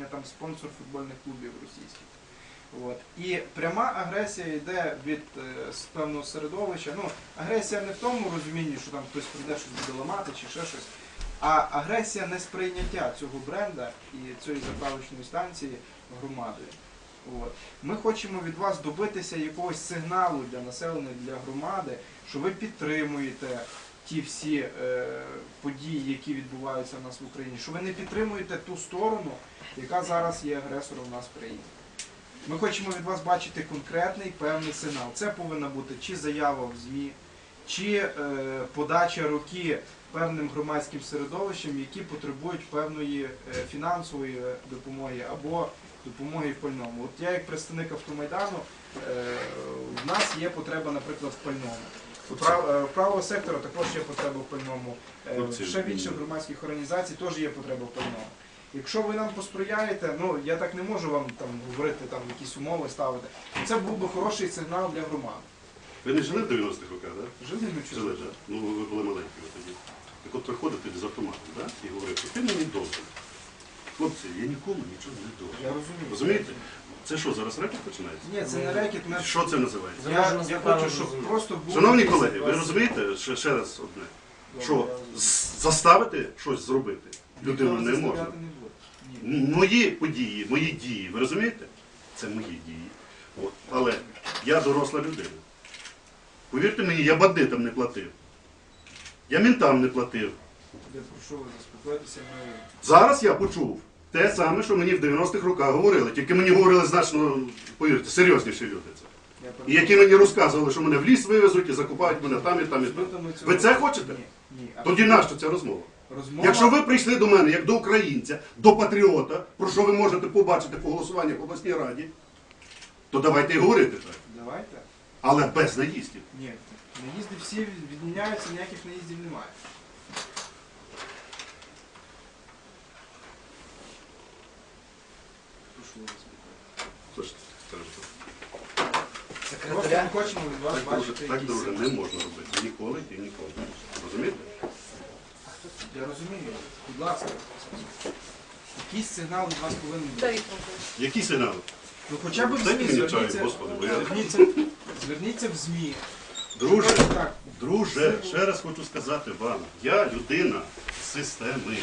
Я там спонсор футбольних клубів російських. От. І пряма агресія йде від е, певного середовища. Ну, агресія не в тому розумінні, що там хтось прийде щось буде ламати чи ще щось, а агресія несприйняття цього бренда і цієї заправочної станції громадою. От. Ми хочемо від вас добитися якогось сигналу для населення, для громади, що ви підтримуєте ті всі е, події, які відбуваються в нас в Україні, що ви не підтримуєте ту сторону, яка зараз є агресором в нас в країні. Ми хочемо від вас бачити конкретний певний сигнал. Це повинна бути чи заява в ЗМІ, чи е, подача руки певним громадським середовищам, які потребують певної е, фінансової е, допомоги або допомоги в пальному. От я, як представник автомайдану, е, в нас є потреба, наприклад, в пальному. Прав- е, правого сектора також є потреба в пальному. Е, Ще інших громадських організацій теж є потреба в пальному. Якщо ви нам посприяєте, ну я так не можу вам там говорити там якісь умови ставити. Це був би хороший сигнал для громад. Ви не жили в 90-х роках, так? Жили чи Жили, так? Ну, ви були маленькі тоді. Так от приходите з автоматом, так? І говорите, ти мені должен. Хлопці, я нікому нічого не Я розумію. Розумієте? Це що, зараз рекет починається? Ні, це не рекет. Ми... Що це називається? Я, я хочу, щоб просто був Шановні колеги, ви розумієте, ще, ще раз одне, що з- заставити щось зробити людину не можна. Мої події, мої дії, ви розумієте? Це мої дії. От. Але я доросла людина. Повірте мені, я бандитам не платив. Я ментам не платив. Я прошу вас заспокоїтися. Ми... Зараз я почув те саме, що мені в 90-х роках говорили. Тільки мені говорили значно, повірте, серйозніші люди це. І які мені розказували, що мене в ліс вивезуть і закупають мене там і там і там. Ви це хочете? Ні. Тоді нащо ця розмова? Розмова... Якщо ви прийшли до мене як до українця, до патріота, про що ви можете побачити по голосуванню в обласній раді, то давайте і говорити так. Давайте. Але без наїздів. Ні. Наїзди всі відміняються, ніяких наїздів немає. Прошу вас. Слушайте, скажете, Просто ми хочемо від вас Так, друже, бачити так, якісь... друже, не можна робити. Ніколи і ніколи. Розумієте? Я розумію. Будь ласка. Якийсь сигнал від вас повинен бути. Давид Анатольевич. Які сигнали? Ну хоча б в Дайте ЗМІ мені чаю, зверніться. господи, бо я- Зверніться, зверніться в ЗМІ. Друже, Так, друже, ще раз хочу сказати вам, я людина з системи.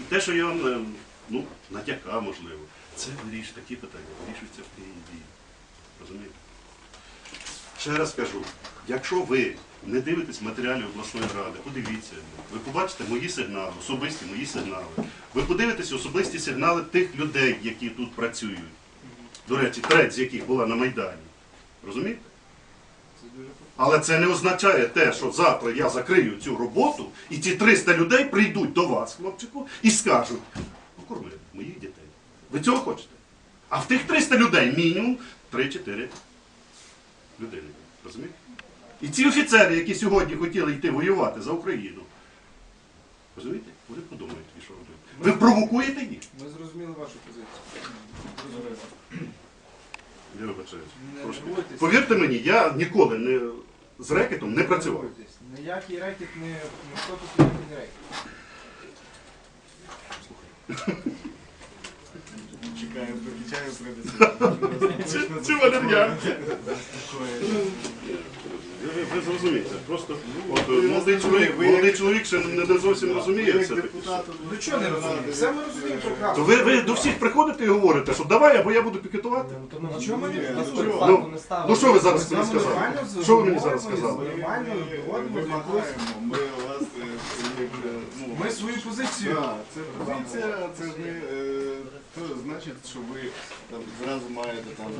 І те, що я вам е, ну, натякав, можливо, це виріш, такі питання вирішуються в Києві. Розумієте? Ще раз кажу, якщо ви не дивитесь матеріалів обласної ради, подивіться, ви побачите мої сигнали, особисті мої сигнали. Ви подивитесь особисті сигнали тих людей, які тут працюють. До речі, треть з яких була на Майдані. Розумієте? Але це не означає те, що завтра я закрию цю роботу, і ці 300 людей прийдуть до вас, хлопчику, і скажуть. Ви цього хочете? А в тих 300 людей мінімум 3-4 людини. Розумієте? І ці офіцери, які сьогодні хотіли йти воювати за Україну, розумієте, вони подумають, що робити. Ви провокуєте їх? Ми зрозуміли вашу позицію. Я вибачаюсь. Прошу. Повірте мені, я ніколи не, з рекетом не працював. Ніякий рекет не... Ніхто тут не рекет. Прийдеться. Валер'ян. Ви, ви зрозумієте, просто от, молодий, чоловік, молодий чоловік ще не, не зовсім розуміє депутат Ну чого не розуміємо? Все ми розуміємо прекрасно. То ви, ви до всіх приходите і говорите, що давай, або я буду пікетувати. Чого ми не Ні, розуміємо? Ну, ну що ви зараз мені сказали? Що ви мені зараз сказали? Нормально доводимо до якогось- ми вас е, як, е, ну, Ми свою позицію. Да, це позиція, це ж ми, е, то значить, що ви там зразу маєте там,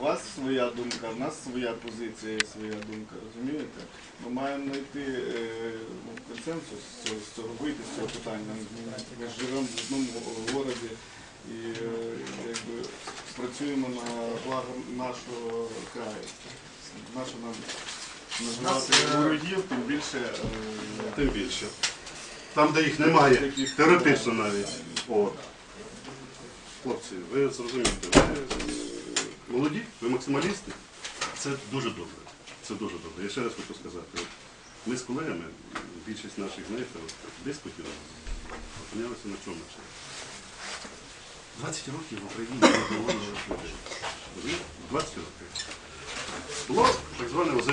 у вас своя думка, в нас своя позиція, є своя думка, розумієте? Ми маємо знайти е, ну, консенсус з цього, з цього, вийти з цього питання. Ми живемо в одному городі і е, якби працюємо на благо нашого краю. Нащо нам називати е, ворогів, тим більше е, Тим більше. Там, де їх немає, теоретично навіть. От. Хлопці, ви зрозумієте, ви молоді, ви максималісти. Це дуже добре. Це дуже добре. Я ще раз хочу сказати. Ми з колегами, більшість наших, знаєте, диспутів опинялися на чому? 20 років в Україні не було людей. 20 років. Було так зване озиме